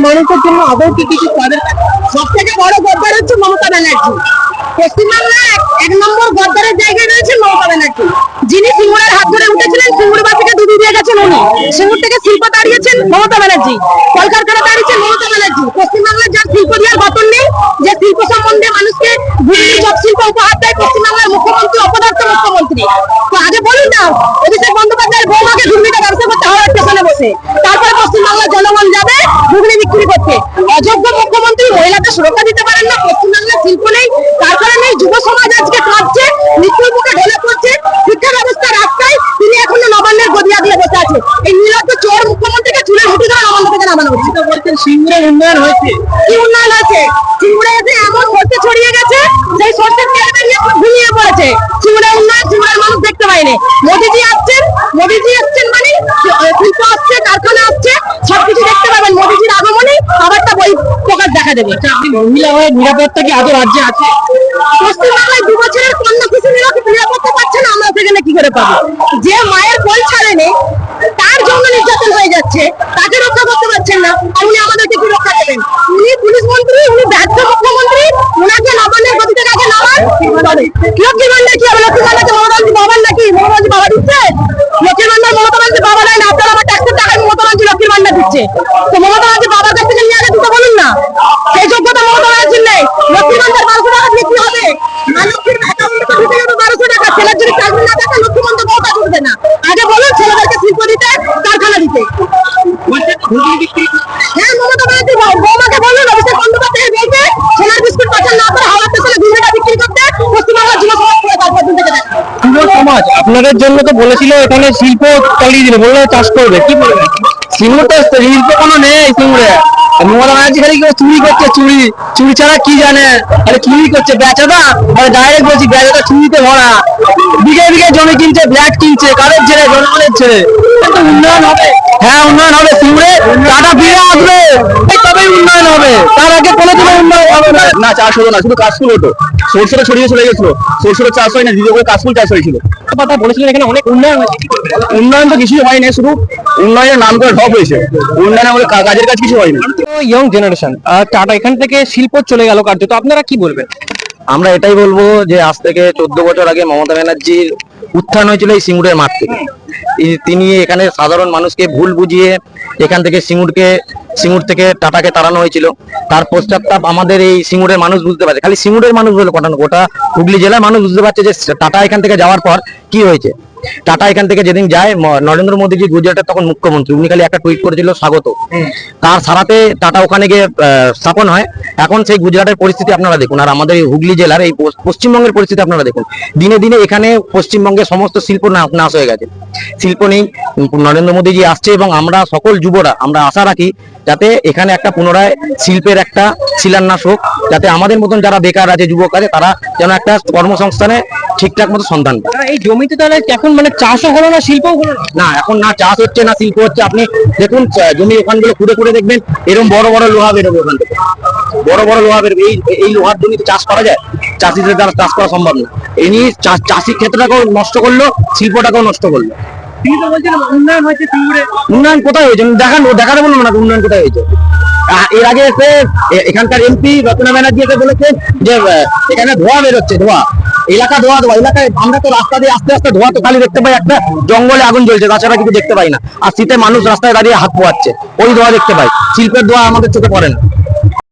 মানুষের জন্য আদৌ কি কিছু তাদের সব থেকে বড় গদ্দার হচ্ছে মমতা ব্যানার্জি। পশ্চিমবাংলা এক- নম্বর গদ্দারের জায়গায় রয়েছে মমতা ব্যানার্জি। যিনি সিঙ্গুরের হাত ধরে উঠেছিলেন, সিঙ্গুরবাসীকে দুধ দিয়ে গেছেন উনি। সিঙ্গুর থেকে শিল্প দাঁড়িয়েছেন মমতা ব্যানার্জি। কলকারখানা দাঁড়িয়েছেন মমতা ব্যানার্জি। পশ্চিমবাংলার যার শিল্প দেওয়ার গঠন নেই, যে শিল্প সম্বন্ধে মানুষকে বিভিন্ন জব শিল্প উপহার দেয় পশ্চিমবাংলার মুখ্যমন্ত্রী, অপদার্থ মুখ্যমন্ত্রী। তো আগে বলুন না, অভিষেক বন্দ্যোপাধ্যায়ের বৌমাকে ঘুগনিটা ব্যবসা করতে হাওড়া স্টেশনে বসে তারপরে পশ্চিমবাংলার জনগণ যাবে বিক্রি করতে অযোগ্য মুখ্যমন্ত্রী মহিলাদের সুরক্ষা দিতে পারেন না পশ্চিমবাংলার শিল্প নেই। তার কারণে যুব সমাজ আজকে কাঁদছে মৃত্যুর মুখে ঢলে পড়ছে। শিক্ষা ব্যবস্থা রাস্তায় তিনি এখনও নবান্নের গদিয়া দিয়ে বসে আছে। এই নিরজ্জ চোর মুখ্যমন্ত্রীকে চুলের হুটি ধরে নবান্ন থেকে নামানো উচিত বলছেন সিঙ্গুরের উন্নয়ন হয়েছে। কি উন্নয়ন হয়েছে? সিঙ্গুরে এসে এমন সর্ষে ছড়িয়ে গেছে সেই সর্ষের তেল বেরিয়ে ঘুমিয়ে পড়েছে। সিঙ্গুরের উন্নয়ন সিঙ্গুরের মানুষ দেখতে পায়নি। মোদিজি আসছেন মোদিজি আসছেন মানে শিল্প আসছে কারখানা আসছে সবকিছু দেখতে পাবেন। মোদিজির আগমনে আবারটা বই প্রকাশ দেখা দেবে। আপনি মহিলা হয়ে নিরাপত্তা কি আদৌ রাজ্যে আছে? পশ্চিমবাংলায় দু বছরের কন্যা নিরাপ- নিরাপত্তা পাচ্ছে না, আমরা সেখানে কি করে পাবো? যে মায়ের কোল ছাড়েনি, তার জন্য নির্যাতন হয়ে যাচ্ছে, তাকে রক্ষা করতে পারছেন না, আর উনি আমাদেরকে কি রক্ষা দেবেন উনি পুলিশ মন্ত্রী, উনি ব্যর্থ মুখ্যমন্ত্রী, উনাকে নবান্নের গতি থেকে আগে নামান লক্ষ্মী ভান্ডার কি হবে? লক্ষ্মী ভান্ডার কি মমতা বাবার নাকি? মমতা ব্যানার্জি বাবা দিচ্ছে? লক্ষ্মী ভান্ডার মমতা ব্যানার্জি বাবা নেয় না, আপনার আমার ট্যাক্সের টাকায় মমতা ব্যানার্জি লক্ষ্মী ভান্ডার দিচ্ছে। তো মমতা ব্যানার্জি বাবার কাছ থেকে চাকরি না। আগে বলো, ছেলেদেরকে শিল্প দিতে, কারখানা দিতে। হ্যাঁ মমতা ব্যানার্জি বৌমাকে ছেলের বিস্কুট না করে স্টেশনে ঘুগনিটা বিক্রি করতে, পশ্চিমবাংলার যুব সমাজ তারপর দিন থেকে সমাজ, আপনাদের জন্য তো বলেছিল এখানে শিল্প চালিয়ে দিলে, বলল চাষ করবে, কি বলবে? সিঙ্গুর তো শিল্প কোনো নেই সিঙ্গুরে মমতা ব্যানার্জি খালি চুরি করছে, চুরি। চুরি ছাড়া কি জানে? আরে চুরি করছে, বেচাদা? আরে ডাইরেক্ট বলছি, বেচাদা চুরিতে ভরা। বিঘে বিঘে জমি কিনছে ফ্ল্যাট কিনছে, কারের ছেলে জনগণের ছেলে তো উন্নয়ন হবে। হ্যাঁ উন্নয়ন হবে। সিঙ্গুরে টাটা ফিরে আসবে। এই তবেই উন্নয়ন হবে। তার আগে কোনো দিনও উন্নয়ন হবে না। না চাষ হতো না শুধু কাশফুল হতো। সরষেটা ছড়িয়ে চলে গেছিল। সরষেটা চাষ হয় না দ্বিতীয় করে কাশফুল চাষ হয়েছিল। কথা বলেছিলেন এখানে অনেক উন্নয়ন হয়েছে। উন্নয়ন তো কিছুই হয়নি শুধু উন্নয়নের নাম করে ঢপ হয়েছে। উন্নয়ন আমাদের কাজের কাজ কিছু হয়নি। ইয়ং জেনারেশন টাটা এখান থেকে শিল্প চলে গেল কার্যত আপনারা কি বলবেন? আমরা এটাই বলব যে আজ থেকে চোদ্দ বছর আগে মমতা ব্যানার্জির উত্থান হয়েছিল এই সিঙ্গুরের মাঠ থেকে। তিনি এখানে সাধারণ মানুষকে ভুল বুঝিয়ে এখান থেকে সিঙ্গুরকে, সিঙ্গুর থেকে টাটাকে তাড়ানো হয়েছিল। তার পশ্চাৎতাপ আমাদের এই সিঙ্গুরের মানুষ বুঝতে পারছে। খালি সিঙ্গুরের মানুষ বলে কটানো গোটা হুগলি জেলার মানুষ বুঝতে পারছে যে টাটা এখান থেকে যাওয়ার পর কি হয়েছে। টাটা এখান থেকে যেদিন যায় নরেন্দ্র মোদীজি গুজরাটের তখন মুখ্যমন্ত্রী। উনি খালি একটা টুইট করেছিল স্বাগত। তার সারাতে টাটা ওখানে গিয়ে স্থাপন হয়। এখন সেই গুজরাটের পরিস্থিতি আপনারা দেখুন আর আমাদের এই হুগলি জেলার এই পশ্চিমবঙ্গের পরিস্থিতি আপনারা দেখুন। দিনে দিনে এখানে পশ্চিমবঙ্গের সমস্ত শিল্প নাশ হয়ে গেছে। শিল্প নেই নরেন্দ্র মোদীজি আসছে এবং আমরা সকল যুবরা আমরা আশা রাখি যাতে এখানে একটা পুনরায় শিল্পের একটা শিলান্যাস হোক যাতে আমাদের মতন যারা বেকার আছে যুবক আছে তারা যেন একটা কর্মসংস্থানে ঠিকঠাক মতো সন্ধান পায়। এই জমিতে তাহলে এখন মানে চাষও হলো না শিল্পও হলো না? এখন না চাষ হচ্ছে না শিল্প হচ্ছে। আপনি দেখুন জমি ওখানগুলো খুঁড়ে খুঁড়ে দেখবেন এরকম বড় বড় লোহা বেরোবে ওখান থেকে। বড় বড় লোহা বেরোবে। এই এই লোহার জমিতে চাষ করা যায়? চাষিদের দ্বারা চাষ করা সম্ভব না। এই নিয়ে চা- চাষি ক্ষেত্রটাকেও নষ্ট করল শিল্পটাকেও নষ্ট করল। উন্নয়ন কোথায় হয়েছে? দেখান দেখাতে বলুন না উন্নয়ন কোথায় হয়েছে। এর আগে এসে এখানকার এমপি রত্না ব্যানার্জি এসে বলেছে যে এখানে ধোঁয়া বেরোচ্ছে ধোঁয়া। এলাকা ধোয়া ধোয়া, এলাকায় আমরা তো রাস্তা দিয়ে আস্তে আস্তে ধোয়া তো খালি দেখতে পাই একটা জঙ্গলে আগুন জ্বলছে তাছাড়া কিছু দেখতে পাই না। আর শীতে মানুষ রাস্তায় দাঁড়িয়ে হাত পোয়াচ্ছে ওই ধোয়া দেখতে পাই। শিল্পের ধোয়া আমাদের চোখে পড়ে না।